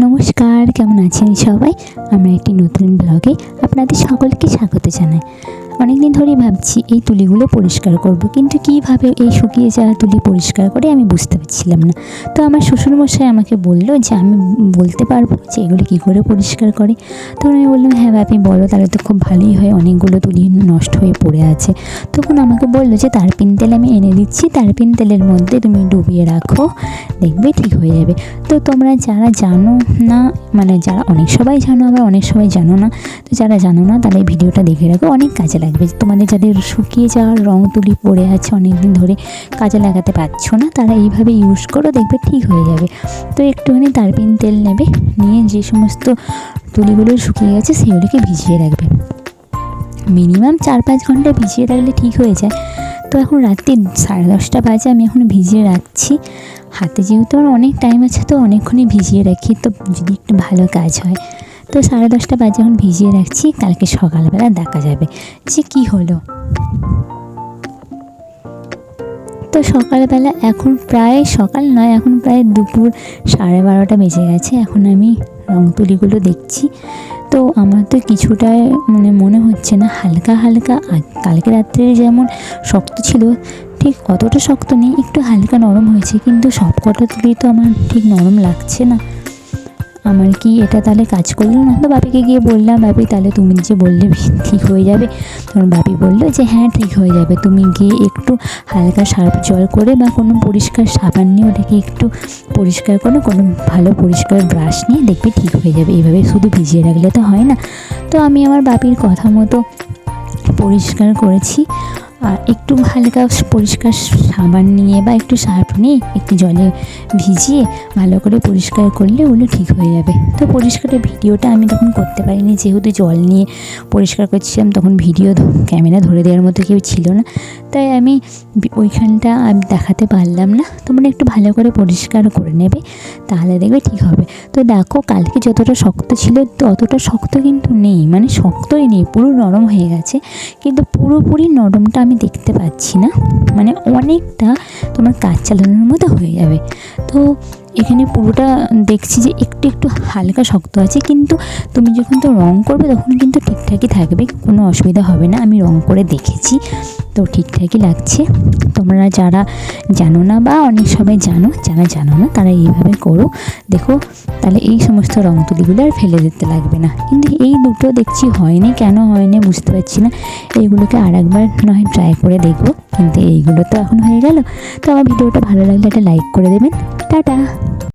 নমস্কার কেমন আছেন সবাই? আমরা একটি নতুন ব্লগে আপনাদের সকলকে স্বাগত জানাই। অনেকদিন ধরেই ভাবছি এই তুলিগুলো পরিষ্কার করব, কিন্তু কীভাবে এই শুকিয়ে যাওয়া তুলি পরিষ্কার করে আমি বুঝতে পারছিলাম না। তো আমার শ্বশুরমশাই আমাকে বলল যে আমি বলতে পারব যে এগুলো কী করে পরিষ্কার করে। তখন আমি বললাম হ্যাঁ আপনি বলো, তাহলে তো খুব ভালোই হয়, অনেকগুলো তুলি নষ্ট হয়ে পড়ে আছে। তখন আমাকে বলল যে, তারপিন তেল আমি এনে দিচ্ছি, তারপিন তেলের মধ্যে তুমি ডুবিয়ে রাখো, দেখবে ঠিক হয়ে যাবে। তো তোমরা যারা জানো না মানে যারা অনেক সবাই জানো, আবার অনেক সবাই জানো না, তো যারা জানো না তাহলে ভিডিওটা দেখে রাখো, অনেক কাজে লাগবে তোমাদের যাদের শুকিয়ে যাওয়ার রং তুলি পড়ে আছে অনেক দিন ধরে, কাজে লাগাতে পারছ না, তারা এইভাবে ইউজ করো, দেখবে ঠিক হয়ে যাবে। তো একটুখানি তারপিন তেল নেবে, নিয়ে যে সমস্ত তুলিগুলো শুকিয়ে গেছে, সেগুলোকে ভিজিয়ে রাখবে। মিনিমাম চার পাঁচ ঘণ্টা ভিজিয়ে রাখলে ঠিক হয়ে যায়। তো এখন রাত্রি সাড়ে দশটা বাজে, আমি এখন ভিজিয়ে রাখছি। হাতে যেহেতু আমার অনেক টাইম আছে, তো অনেকক্ষণই ভিজিয়ে রাখি। তো যদি একটু ভালো কাজ হয় তো সাড়ে দশটা বাজে এখন ভিজিয়ে রাখছি, কালকে সকালবেলা দেখা যাবে। যে কী হলো? তো সকালবেলা এখন প্রায় সকাল নয়, এখন প্রায় দুপুর সাড়ে বারোটা বেজে গেছে, এখন আমি রং তুলিগুলো দেখছি। তো আমার তো কিছুটা মানে মনে হচ্ছে না, হালকা হালকা কালকে রাত্রে যেমন শক্ত ছিল, ঠিক অতটা শক্ত নেই, একটু হালকা নরম হয়েছে, কিন্তু সব কটা তুলি তো আমার ঠিক নরম লাগছে না। আমার কি? এটা তাহলে কাজ করল না তো? বাপিকে গিয়ে বললাম, বাপি, তাহলে তুমি যে বললে ঠিক হয়ে যাবে। তখন বাপি বলল যে হ্যাঁ ঠিক হয়ে যাবে। তুমি গিয়ে একটু হালকা সার্ফ জল করে বা কোনো পরিষ্কার সাবান নিয়ে ওটাকে একটু পরিষ্কার করে, কোনো ভালো পরিষ্কার ব্রাশ নিয়ে দেখবে ঠিক হয়ে যাবে। এইভাবে শুধু ভিজিয়ে রাখলে তো হয় না। তো আমি আমার বাপির কথা মতো পরিষ্কার করেছি। আর একটু হালকা পরিষ্কার সাবান নিয়ে বা একটু সার্ফ নিয়ে একটু জলে ভিজিয়ে ভালো করে পরিষ্কার করলে ওগুলো ঠিক হয়ে যাবে। তো পরিষ্কারের ভিডিওটা আমি তখন করতে পারিনি। যেহেতু জল নিয়ে পরিষ্কার করছিলাম, তখন ভিডিও ক্যামেরা ধরে দেওয়ার মতো কেউ ছিল না। তাই আমি ওইখানটা আমি দেখাতে পারলাম না। তোমরা একটু ভালো করে পরিষ্কার করে নেবে, তাহলে দেখবে ঠিক হবে। তো দেখো, কালকে যতটা শক্ত ছিল তো অতটা শক্ত কিন্তু নেই। মানে শক্তই নেই, পুরো নরম হয়ে গেছে। কিন্তু পুরোপুরি নরমটা আমি দেখতে পাচ্ছি না। মানে অনেকটা তোমার কাজ চালানোর মতো হয়ে যাবে। তো এখানে পুরোটা দেখছি যে একটু একটু হালকা শক্ত আছে, কিন্তু তুমি যখন তো রং করবে তখন কিন্তু ঠিকঠাকই থাকবে, কোনো অসুবিধা হবে না। আমি রং করে দেখেছি। তো ঠিকঠাকই লাগছে। তোমরা যারা জানো না বা অনেক সবাই জানো, যারা জানো না, তারা এইভাবে করো। দেখো, তাহলে এই সমস্ত রং তুলিগুলো আর ফেলে দিতে লাগবে না। কিন্তু এই দুটো দেখছি হয়নি, কেন হয়নি বুঝতে পারছি না। এইগুলোকে আর একবার নয় ট্রাই করে দেখব। কিন্তু এইগুলো তো এখন হয়ে গেল। তো আমার ভিডিওটা ভালো লাগলে একটা লাইক করে দেবেন। টাটা!